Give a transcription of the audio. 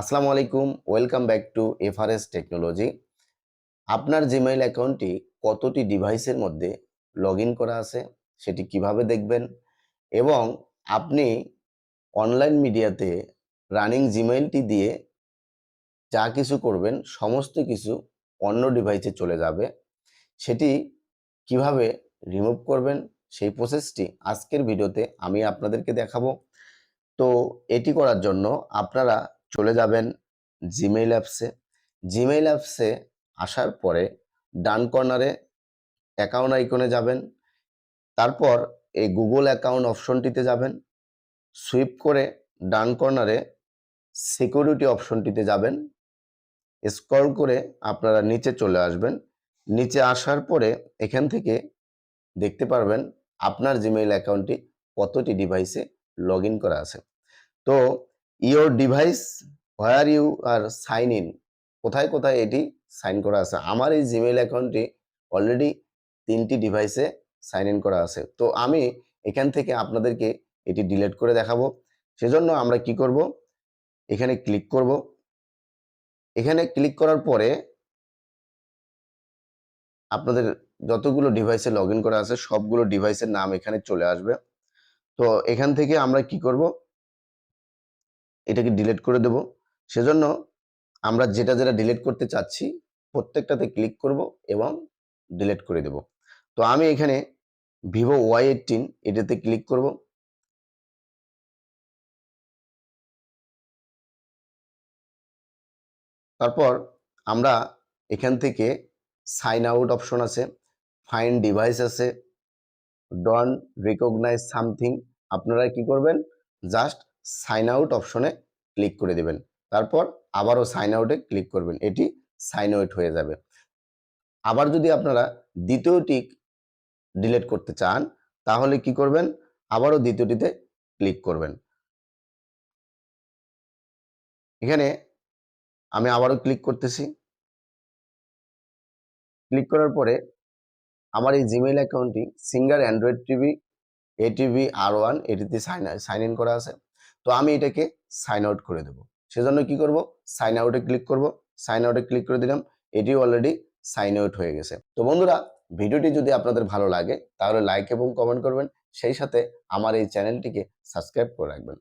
আসসালামু আলাইকুম, welcome back to FRS technology. আপনার জিমেইল অ্যাকাউন্টটি কতটি ডিভাইসের মধ্যে লগ করা আছে সেটি কীভাবে দেখবেন এবং আপনি অনলাইন মিডিয়াতে রানিং জিমেইলটি দিয়ে যা কিছু করবেন, সমস্ত কিছু অন্য ডিভাইসে চলে যাবে। সেটি কীভাবে রিমুভ করবেন সেই প্রসেসটি আজকের ভিডিওতে আমি আপনাদেরকে দেখাবো। তো এটি করার জন্য আপনারা চলে যাবেন জিমেইল অ্যাপসে জিমেইল অ্যাপসে আসার পরে ডান কর্নারে অ্যাকাউন্ট আইকনে যাবেন। তারপর এই গুগল অ্যাকাউন্ট অপশনটিতে যাবেন। সুইপ করে ডান কর্নারে সিকিউরিটি অপশনটিতে যাবেন। স্ক্রল করে আপনারা নিচে চলে আসবেন। নিচে আসার পরে এখান থেকে দেখতে পারবেন আপনার জিমেইল অ্যাকাউন্টটি কতটি ডিভাইসে লগ করা আছে। তো your device where you are sign in কোথায় কোথায় এটি সাইন করা আছে? আমার এই জিমেইল অ্যাকাউন্টটি অলরেডি তিনটি ডিভাইসে সাইন ইন করা আছে। তো আমি এখান থেকে আপনাদেরকে এটি ডিলিট করে দেখাবো। সেজন্য আমরা কি করব? এখানে ক্লিক করব। এখানে ক্লিক করার পরে আপনাদের যতগুলো ডিভাইসে লগ করা আছে, সবগুলো ডিভাইসের নাম এখানে চলে আসবে। তো এখান থেকে আমরা কি করব? এটাকে ডিলিট করে দেব। সেজন্য আমরা যেটা যেটা ডিলিট করতে চাচ্ছি, প্রত্যেকটাতে ক্লিক করব এবং ডিলিট করে দেব। তো আমি এখানে ভিভো ওয়াই এইটিন এটাতে ক্লিক করব। তারপর আমরা এখান থেকে সাইন আউট অপশন আছে ফাইন ডিভাইস আছে ডন রিকগনাইজ সামথিং আপনারা কি করবেন? জাস্ট সাইন আউট অপশনে ক্লিক করে দেবেন। তারপর আবারও সাইন আউটে ক্লিক করবেন। এটি সাইন আউট হয়ে যাবে। আবার যদি আপনারা দ্বিতীয়টি ডিলিট করতে চান, তাহলে কি করবেন? আবারও দ্বিতীয়টিতে ক্লিক করবেন। এখানে আমি আবারও ক্লিক করতেছি। ক্লিক করার পরে আমার এই জিমেইল অ্যাকাউন্টটি singer Android TV ATV R one এটিতে সাইন সাইন ইন করা আছে। তো আমি এটাকে সাইন আউট করে দেবো। সেজন্য কি করব? সাইন আউটে ক্লিক করব। সাইন আউটে ক্লিক করে দিলাম, এটি অলরেডি সাইন আউট হয়ে গেছে। তো বন্ধুরা, ভিডিওটি যদি আপনাদের ভালো লাগে, তাহলে লাইক এবং কমেন্ট করবেন। সেই সাথে আমার এই চ্যানেলটিকে সাবস্ক্রাইব করে রাখবেন।